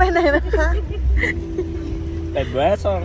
ไปไหนนะคะ ไปเบรซอง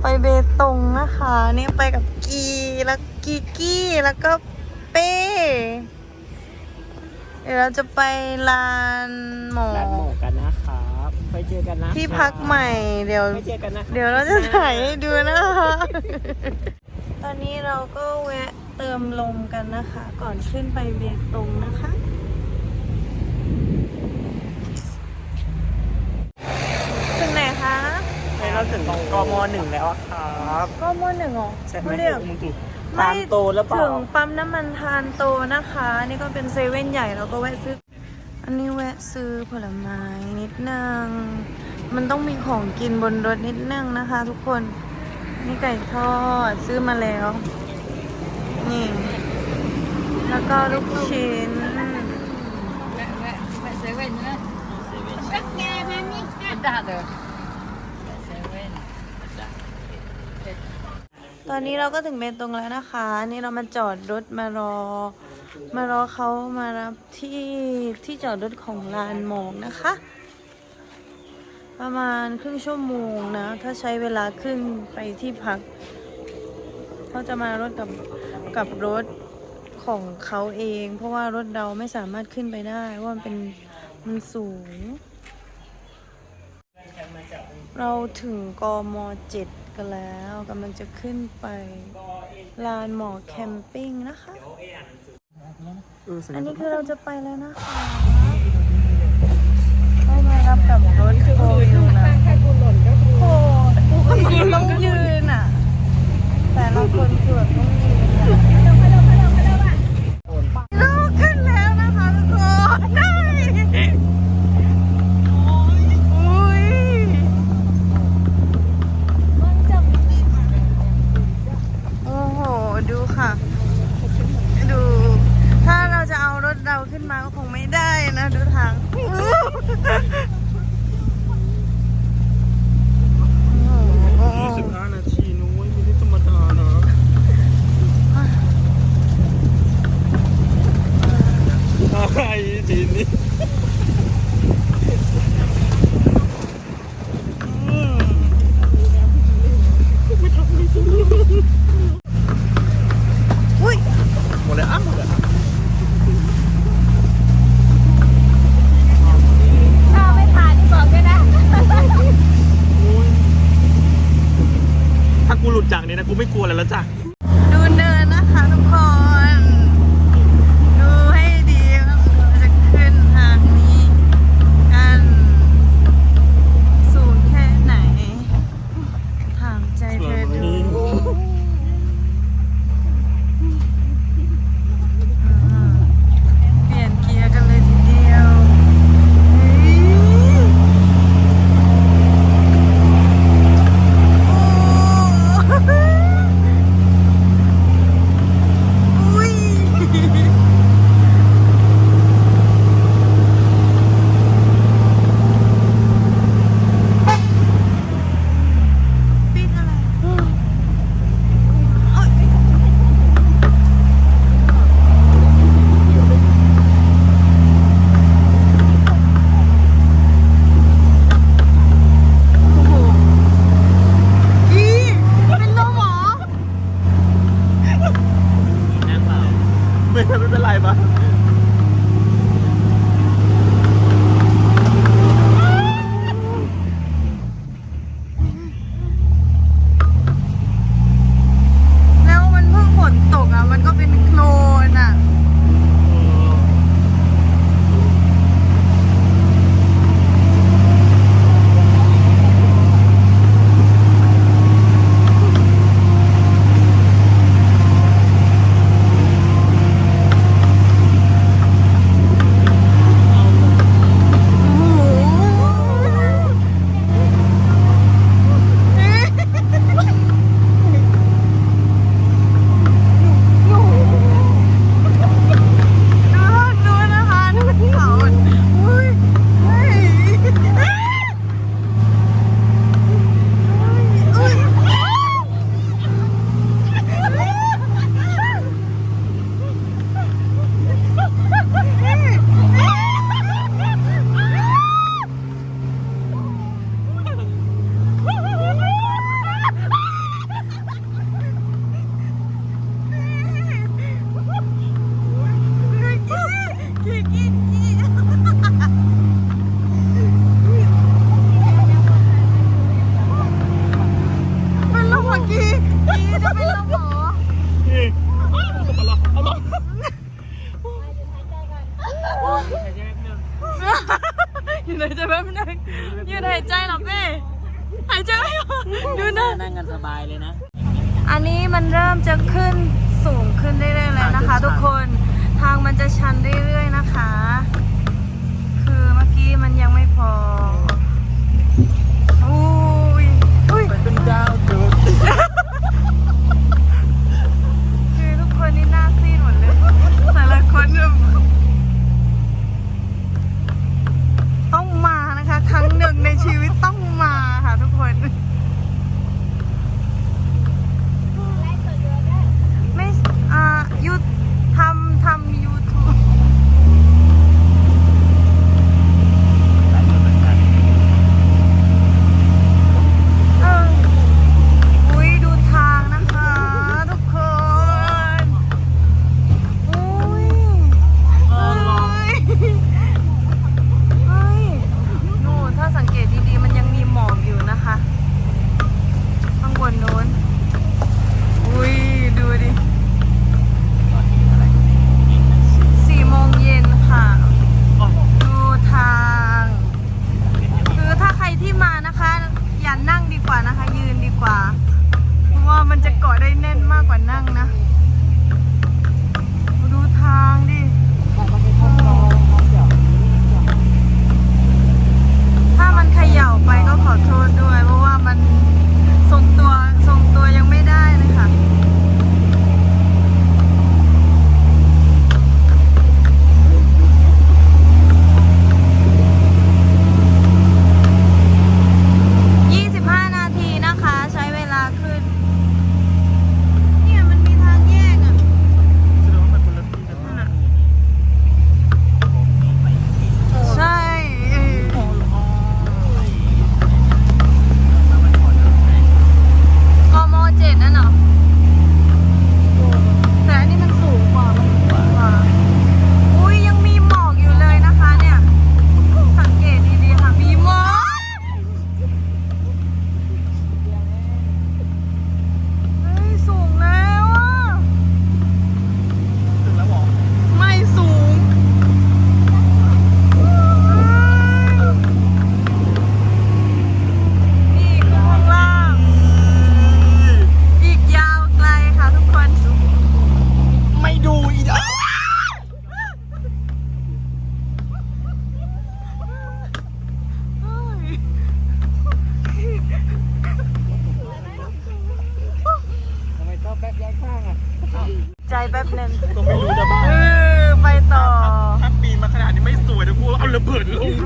ไปเบตงนะคะ นี่ไปกับกีแล้วกีกี้แล้วก็เป้ เดี๋ยวเราจะไปลานหมอร้านหมูกันนะครับไปเจอกันนะที่พักใหม่เดี๋ยว ไปเจอกันนะเดี๋ยวเราจะถ่ายให้ดูนะคะ ตอนนี้เราก็แวะเติมลมกันนะคะ ก่อนขึ้นไปเบตงนะคะ ถึงไหนคะ เราถึงกมหนึ่งแล้วอะครับก็มหนึ่งเหรอใช่ไหมเขาเรียก มึงถูกทานโตแล้วเปล่า ถึงปั๊มน้ำมันทานโตนะคะ นี่ก็เป็นเซเว่นใหญ่เราก็แวะซื้อ อันนี้แวะซื้อผลไม้นิดนึง มันต้องมีของกินบนรถนิดนึงนะคะ ทุกคน นี่ไก่ทอดซื้อมาแล้ว นี่ แล้วก็ลูกชิ้น ตอนนี้เราก็ถึงเบตงแล้วนะคะนี่เรามาจอดรถมารอ มารอเขามารับที่ที่จอดรถของลานมอกนะคะ ประมาณครึ่งชั่วโมงนะ ถ้าใช้เวลาขึ้นไปที่พักเขาจะมารถกับกับรถของเขาเอง เพราะว่ารถเราไม่สามารถขึ้นไปได้เพราะมันเป็นมันสูง เราถึงกมเจ็ด กันแล้วกำลังจะขึ้นไปลานหมอกแคมปิ้งนะคะ อันนี้คือเราจะไปแล้วนะคะให้มารับกับรถโฟวิวนะโอ้คนคุณต้องยืนอะ แต่ละคนคือแบบ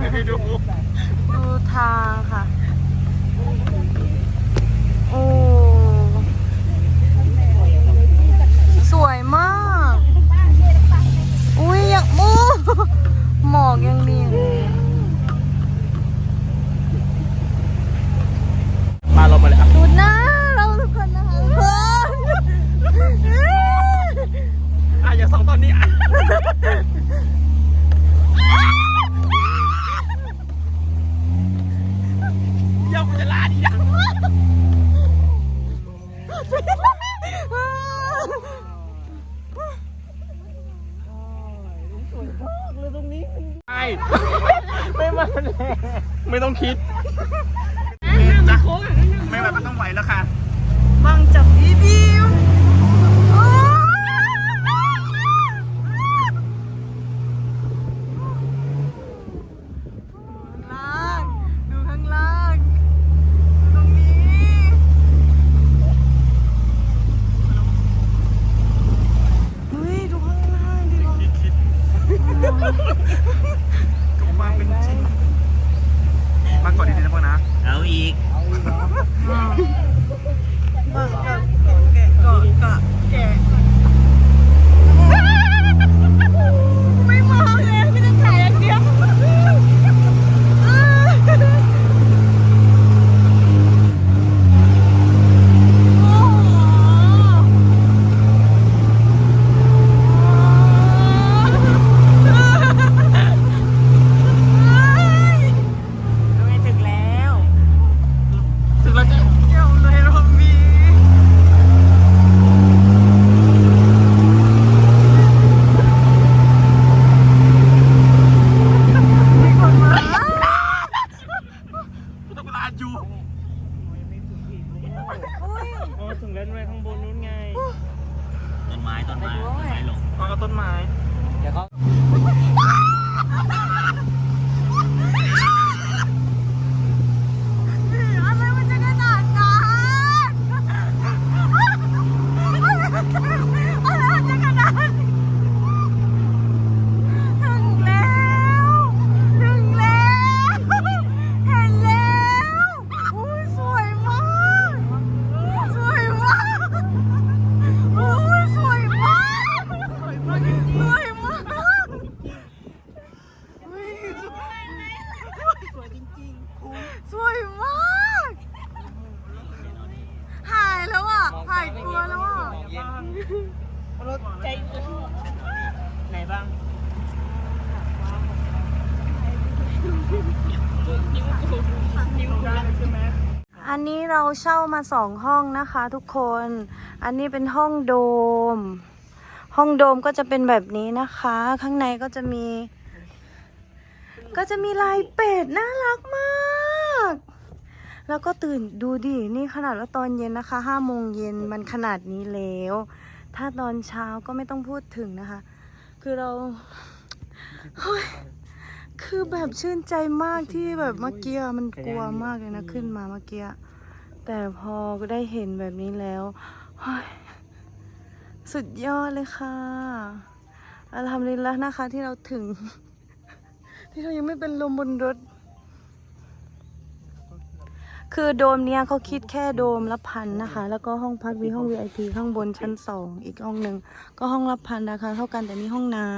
ดูทางค่ะ โอ้ สวยมาก อุ้ยอยากมุ้หมอกยังมีอยู่ ไม่ไม่มาไม่ต้องคิด เราเช่ามาสองห้องนะคะทุกคน อันนี้เป็นห้องโดม ห้องโดมก็จะเป็นแบบนี้นะคะ ข้างในก็จะมี ก็จะมีลายเป็ดน่ารักมาก แล้วก็ตื่นดูดิ นี่ขนาดว่าตอนเย็นนะคะห้าโมงเย็นมันขนาดนี้แล้ว ถ้าตอนเช้าก็ไม่ต้องพูดถึงนะคะ คือเราเฮ้ยคือแบบชื่นใจมากที่แบบเมื่อกี้มันกลัวมากเลยนะขึ้นมาเมื่อกี้ แต่พอได้เห็นแบบนี้แล้ว สุดยอดเลยค่ะอัลฮัมดุลิลละนะคะที่เราถึง ที่เรายังไม่เป็นลมบนรถ คือโดมเนี้ยเขาคิดแค่โดมละพันนะคะ แล้วก็ห้องพักมีห้อง VIP ข้างบนชั้นสองอีกห้องหนึ่งก็ห้องละพันราคาเท่ากันแต่มีห้องน้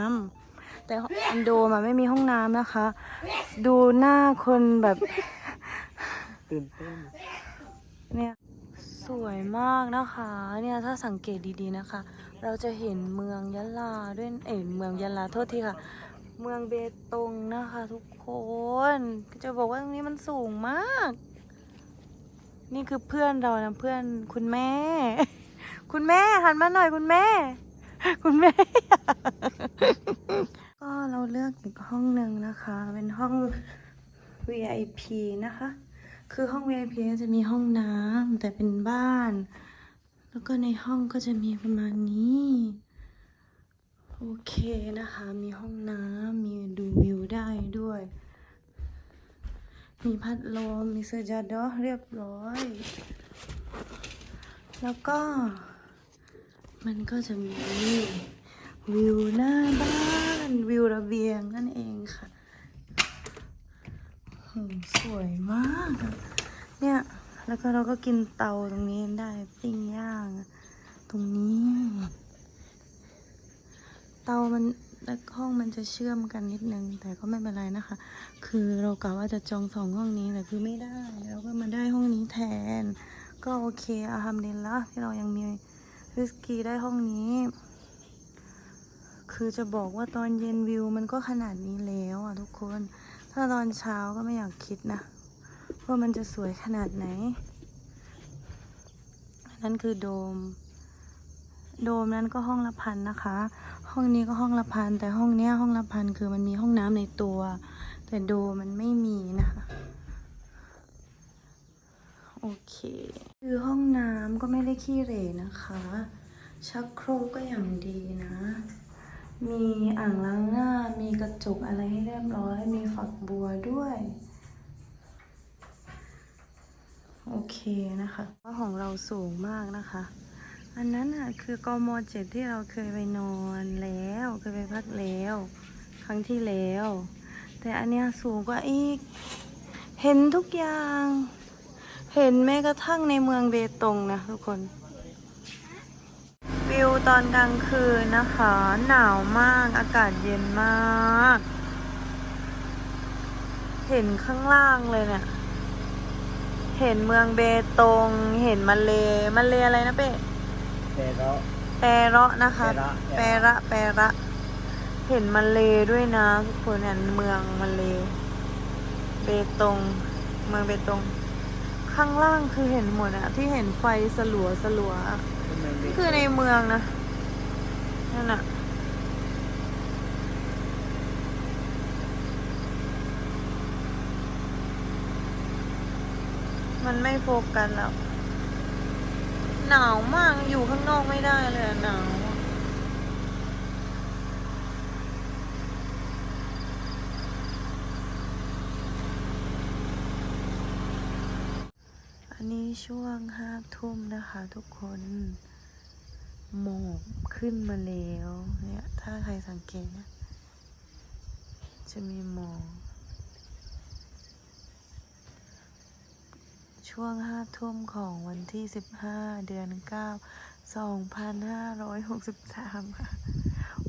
ำแต่อันโดมอะไม่มีห้องน้ำนะคะ ดูหน้าคนแบบตื่นเต้น เนี่ยสวยมากนะคะเนี่ยถ้าสังเกตดีๆนะคะ เราจะเห็นเมืองยะลาด้วยเอ็เมืองยะลาโทษทีค่ะ เมืองเบตงนะคะ ทุกคนจะบอกว่าตรงนี้มันสูงมาก นี่คือเพื่อนเรานะเพื่อนคุณแม่ คุณแม่หันมาหน่อยคุณแม่ คุณแม่ ก็เราเลือกอีกห้องหนึ่งนะคะ เป็นห้อง VIP นะคะ คือห้อง VIP จะมีห้องน้ำแต่เป็นบ้าน แล้วก็ในห้องก็จะมีประมาณนี้ โอเคนะคะ มีห้องน้ำมีดูวิวได้ด้วย มีพัดลม มีเสื้อจาดอเรียบร้อย แล้วก็ มันก็จะมีวิวหน้าบ้าน วิวระเบียงนั่นเองค่ะ สวยมาก เนี่ย แล้วก็เราก็กินเตาตรงนี้ได้ปิ้งย่าง ตรงนี้ เตามันและห้องมันจะเชื่อมกันนิดนึง แต่ก็ไม่เป็นไรนะคะ คือเรากะว่าจะจองสองห้องนี้แต่คือไม่ได้ เราก็มาได้ห้องนี้แทน ก็โอเคอาฮัมเดุลิลละที่เรายังมีริสกีได้ห้องนี้ คือจะบอกว่าตอนเย็นวิวมันก็ขนาดนี้แล้วอะทุกคน ถ้าตอนเช้าก็ไม่อยากคิดนะ ว่ามันจะสวยขนาดไหน นั่นคือโดม โดมนั้นก็ห้องละพันนะคะ ห้องนี้ก็ห้องละพันแต่ห้องเนี้ยห้องละพันคือมันมีห้องน้ำในตัว แต่โดมมันไม่มีนะคะโอเค คือห้องน้ำก็ไม่ได้ขี้เหร่นะคะ ชักโครกก็อย่างดีนะ มีอ่างล้างหน้า มีกระจกอะไรให้เรียบร้อย มีฝักบัวด้วย โอเคนะคะว่าของเราสูงมากนะคะ อันนั้นอะคือกมเจ็ดที่เราเคยไปนอนแล้ว เคยไปพักแล้ว ครั้งที่แล้ว แต่อันเนี้ยสูงกว่าอีก เห็นทุกอย่าง เห็นแม้กระทั่งในเมืองเบตงนะทุกคน วิวตอนกลางคืนนะคะ หนาวมากอากาศเย็นมาก เห็นข้างล่างเลยเนี่ยเห็นเมืองเบตง เห็นมาเลมาเลอะไรนะเป้แต่เราแปรเราะนะคะแปแปรรระระแปรระ เห็นมาเลด้วยนะทุกคนเห็นเมืองมาเล เบตง เมืองเบตง ข้างล่างคือเห็นหมดอะที่เห็นไฟสลัวสลัว คือในเมืองนะนั่นอะมันไม่โฟกัสแล้วหนาวมากอยู่ข้างนอกไม่ได้เลยหนาวอันนี้ช่วงห้าทุ่มนะคะทุกคน หมอกขึ้นมาแล้วเนี่ยถ้าใครสังเกตนะจะมีหมอกช่วงห้าทุ่มของวันที่สิบห้าเดือนเก้าสองพันห้าร้อยหกสิบสามค่ะ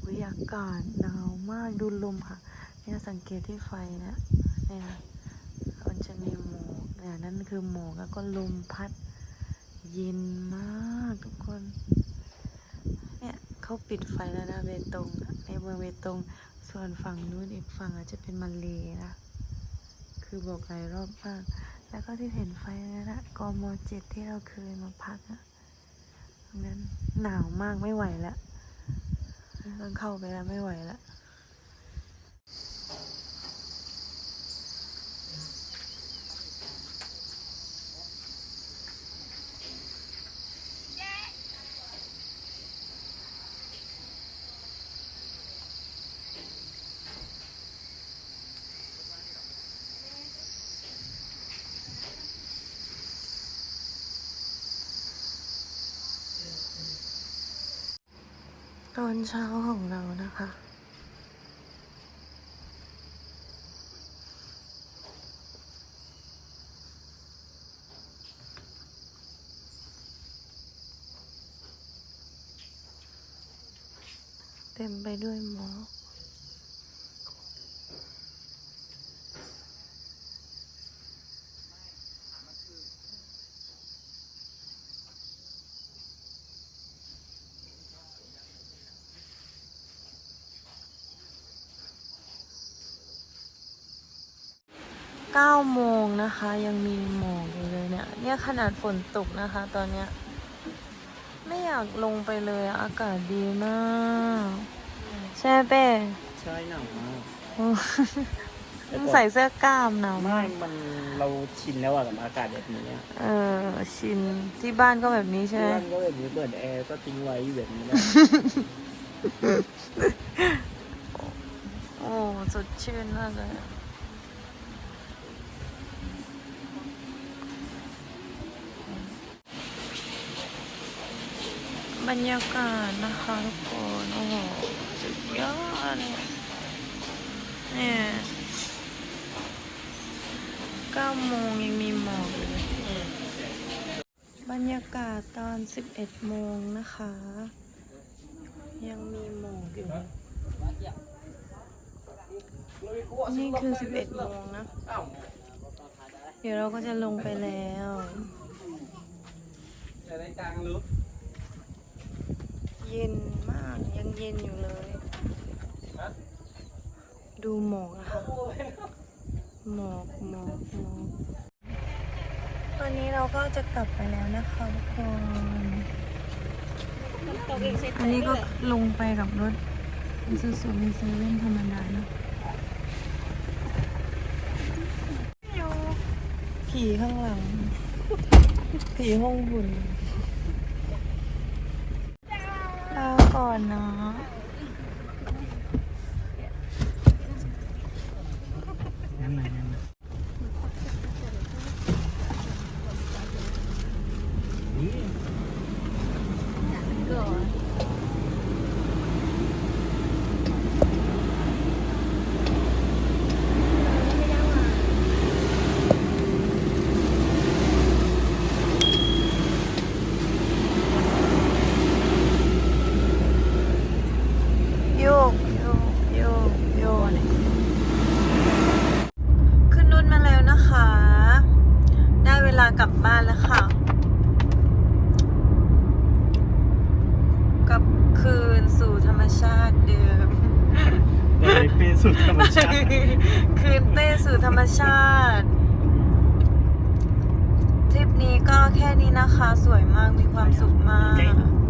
อุยอากาศหนาวมากดูลมค่ะ เนี่ยสังเกตที่ไฟนะเนี่ยนะมันจะมีหมอกเนี่ยนั่นคือหมอกแล้วก็ลมพัด เย็นมากทุกคน เขาปิดไฟแล้วนะเบตงในเมืองเบตง ส่วนฝั่งนู้นอีกฝั่งอาจจะเป็นมาเลนะคือบอกหลายรอบมาก แล้วก็ที่เห็นไฟนั่นนะกมเจ็ดที่เราเคยมาพักนะนั้นหนาวมากไม่ไหวแล้วต้องเข้าไปแล้วไม่ไหวแล้ว อนเช้าของเรานะคะ เต็มไปด้วยหมอก เก้าโมงนะคะ ยังมีหมอกอยู่เลยเนี่ย เนี่ยขนาดฝนตกนะคะ ตอนเนี้ยไม่อยากลงไปเลยอะอากาศดีมากใช่เป้ใช่หนาวมากโอ้ต้องใส่เสื้อกล้ามหนาวไม่มากมันเราชินแล้วอะกับอากาศแบบนี้อะเออชินที่บ้านก็แบบนี้ใช่ไหมเพื่อนก็แบบนี้เปิดแอร์ก็ทิ้งไว้อยู่แบบนี้แหละโอ้สดชื่นมากเลย บรรยากาศนะคะทุกคน โอ้โห สุดยอดเลยเนี่ยเก้าโมงยังมีหมอกอยู่เลยบรรยากาศตอนสิบเอ็ดโมงนะคะ ยังมีหมอกอยู่ นี่คือสิบเอ็ดโมงนะ เดี๋ยวเราก็จะลงไปแล้ว จะได้จางหรือ เย็นมาก ยังเย็นอยู่เลย ดูหมอกอะค่ะ หมอกหมอกหมอกตอนนี้เราก็จะกลับไปแล้วนะคะทุกคน อันนี้ก็ลงไปกับรถซูซูมีเซเว่นธรรมดาเนอะผีข้างหลัง ผีห้องหุ่นลา ก่อนเนาะนี่ยกโยกโยกโยกขึ้นรถมาแล้วนะคะ ได้เวลากลับบ้านแล้วค่ะ กลับคืนสู่ธรรมชาติเดิม เลยเป็นสุดธรรมชาติ คืนเต้สู่ ธรรมชาติทริปนี้ก็แค่นี้นะคะ สวยมากมีความสุขมาก